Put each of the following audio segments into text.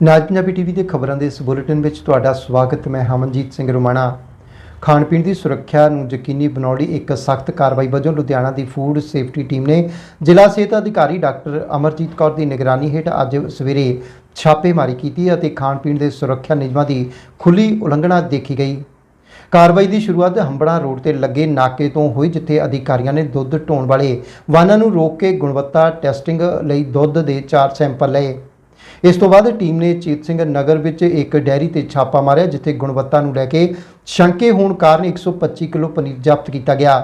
ਨਾਜ Punjabi TV ਦੇ ਖਬਰਾਂ ਦੇ ਇਸ ਬੁਲੇਟਿਨ ਵਿੱਚ ਤੁਹਾਡਾ ਸਵਾਗਤ, ਮੈਂ ਹਮਨਜੀਤ ਸਿੰਘ ਰੁਮਾਣਾ। ਖਾਣ ਪੀਣ ਦੀ ਸੁਰੱਖਿਆ ਨੂੰ ਯਕੀਨੀ ਬਣਾਉਣ ਲਈ ਇੱਕ ਸਖਤ ਕਾਰਵਾਈ ਵਜੋਂ ਲੁਧਿਆਣਾ ਦੀ ਫੂਡ ਸੇਫਟੀ ਟੀਮ ਨੇ ਜ਼ਿਲ੍ਹਾ ਸਿਹਤ ਅਧਿਕਾਰੀ ਡਾਕਟਰ ਅਮਰਜੀਤ ਕੌਰ ਦੀ ਨਿਗਰਾਨੀ ਹੇਠ ਅੱਜ ਸਵੇਰੇ ਛਾਪੇਮਾਰੀ ਕੀਤੀ ਅਤੇ ਖਾਣ ਪੀਣ ਦੇ ਸੁਰੱਖਿਆ ਨਿਯਮਾਂ ਦੀ ਖੁੱਲੀ ਉਲੰਘਣਾ ਦੇਖੀ ਗਈ। ਕਾਰਵਾਈ ਦੀ ਸ਼ੁਰੂਆਤ ਹੰਬੜਾ ਰੋਡ ਤੇ ਲੱਗੇ ਨਾਕੇ ਤੋਂ ਹੋਈ, ਜਿੱਥੇ ਅਧਿਕਾਰੀਆਂ ਨੇ ਦੁੱਧ ਢੋਣ ਵਾਲੇ ਵਾਹਨਾਂ ਨੂੰ ਰੋਕ ਕੇ ਗੁਣਵੱਤਾ ਟੈਸਟਿੰਗ ਲਈ ਦੁੱਧ ਦੇ 4 ਸੈਂਪਲ ਲਏ। ਇਸ ਤੋਂ ਬਾਅਦ ਟੀਮ ਨੇ ਚੇਤ ਸਿੰਘ ਨਗਰ ਵਿੱਚ ਇੱਕ ਡੈਰੀ ਤੇ ਛਾਪਾ ਮਾਰਿਆ, ਜਿੱਥੇ ਗੁਣਵੱਤਾ ਨੂੰ ਲੈ ਕੇ ਸ਼ੰਕੇ ਹੋਣ ਕਾਰਨ 125 ਕਿਲੋ ਪਨੀਰ ਜ਼ਬਤ ਕੀਤਾ ਗਿਆ।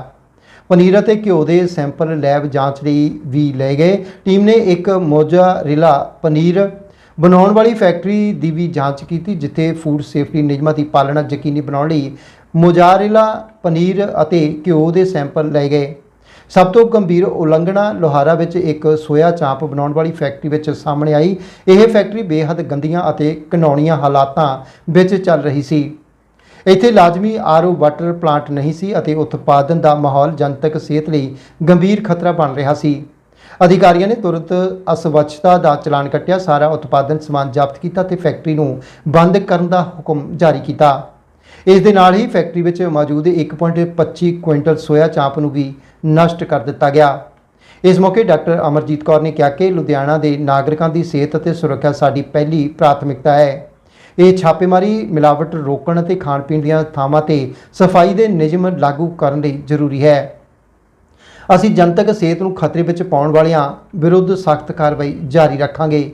ਪਨੀਰ ਅਤੇ ਘਿਓ ਦੇ ਸੈਂਪਲ ਲੈਬ ਜਾਂਚ ਲਈ ਵੀ ਲਏ ਗਏ। ਟੀਮ ਨੇ ਇੱਕ ਮੋਜ਼ਾਰੇਲਾ ਪਨੀਰ ਬਣਾਉਣ ਵਾਲੀ ਫੈਕਟਰੀ ਦੀ ਵੀ ਜਾਂਚ ਕੀਤੀ, ਜਿੱਥੇ ਫੂਡ ਸੇਫਟੀ ਨਿਯਮਾਂ ਦੀ ਪਾਲਣਾ ਯਕੀਨੀ ਬਣਾਉਣ ਲਈ ਮੋਜ਼ਾਰੇਲਾ ਪਨੀਰ ਅਤੇ ਘਿਓ ਦੇ ਸੈਂਪਲ ਲਏ ਗਏ। ਸਭ ਤੋਂ ਗੰਭੀਰ ਉਲੰਘਣਾ ਲੋਹਾਰਾ ਵਿੱਚ ਇੱਕ ਸੋਇਆ ਚਾਂਪ ਬਣਾਉਣ ਵਾਲੀ ਫੈਕਟਰੀ ਵਿੱਚ ਸਾਹਮਣੇ ਆਈ। ਇਹ ਫੈਕਟਰੀ ਬੇਹੱਦ ਗੰਦੀਆਂ ਅਤੇ ਘਿਨਾਉਣੀਆਂ ਹਾਲਾਤਾਂ ਵਿੱਚ ਚੱਲ ਰਹੀ ਸੀ। ਇੱਥੇ ਲਾਜ਼ਮੀ ਆਰਓ ਵਾਟਰ ਪਲਾਂਟ ਨਹੀਂ ਸੀ ਅਤੇ ਉਤਪਾਦਨ ਦਾ ਮਾਹੌਲ ਜਨਤਕ ਸਿਹਤ ਲਈ ਗੰਭੀਰ ਖਤਰਾ ਬਣ ਰਿਹਾ ਸੀ। ਅਧਿਕਾਰੀਆਂ ਨੇ ਤੁਰੰਤ ਅਸਵੱਛਤਾ ਦਾ ਚਲਾਨ ਕੱਟਿਆ, ਸਾਰਾ ਉਤਪਾਦਨ ਸਮਾਨ ਜ਼ਬਤ ਕੀਤਾ ਤੇ ਫੈਕਟਰੀ ਨੂੰ ਬੰਦ ਕਰਨ ਦਾ ਹੁਕਮ ਜਾਰੀ ਕੀਤਾ। ਇਸ ਦੇ ਨਾਲ ਹੀ ਫੈਕਟਰੀ ਵਿੱਚ ਮੌਜੂਦ 1.25 ਕੁਇੰਟਲ ਸੋਇਆ ਚਾਂਪ ਨੂੰ ਵੀ ਨਸ਼ਟ ਕਰ ਦਿੱਤਾ ਗਿਆ। ਇਸ ਮੌਕੇ ਡਾਕਟਰ ਅਮਰਜੀਤ ਕੌਰ ਨੇ ਕਿਹਾ ਕਿ ਲੁਧਿਆਣਾ ਦੇ ਨਾਗਰਿਕਾਂ ਦੀ ਸਿਹਤ ਅਤੇ ਸੁਰੱਖਿਆ ਸਾਡੀ ਪਹਿਲੀ ਪ੍ਰਾਥਮਿਕਤਾ ਹੈ। ਇਹ ਛਾਪੇਮਾਰੀ, ਮਿਲਾਵਟ ਰੋਕਣ ਅਤੇ ਖਾਣ ਪੀਣ ਦੀਆਂ ਥਾਵਾਂ ਤੇ ਸਫ਼ਾਈ ਦੇ ਨਿਯਮ ਲਾਗੂ ਕਰਨ ਲਈ ਜ਼ਰੂਰੀ ਹੈ। ਅਸੀਂ ਜਨਤਕ ਸਿਹਤ ਨੂੰ ਖਤਰੇ ਵਿੱਚ ਪਾਉਣ ਵਾਲਿਆਂ ਵਿਰੁੱਧ ਸਖਤ ਕਾਰਵਾਈ ਜਾਰੀ ਰੱਖਾਂਗੇ।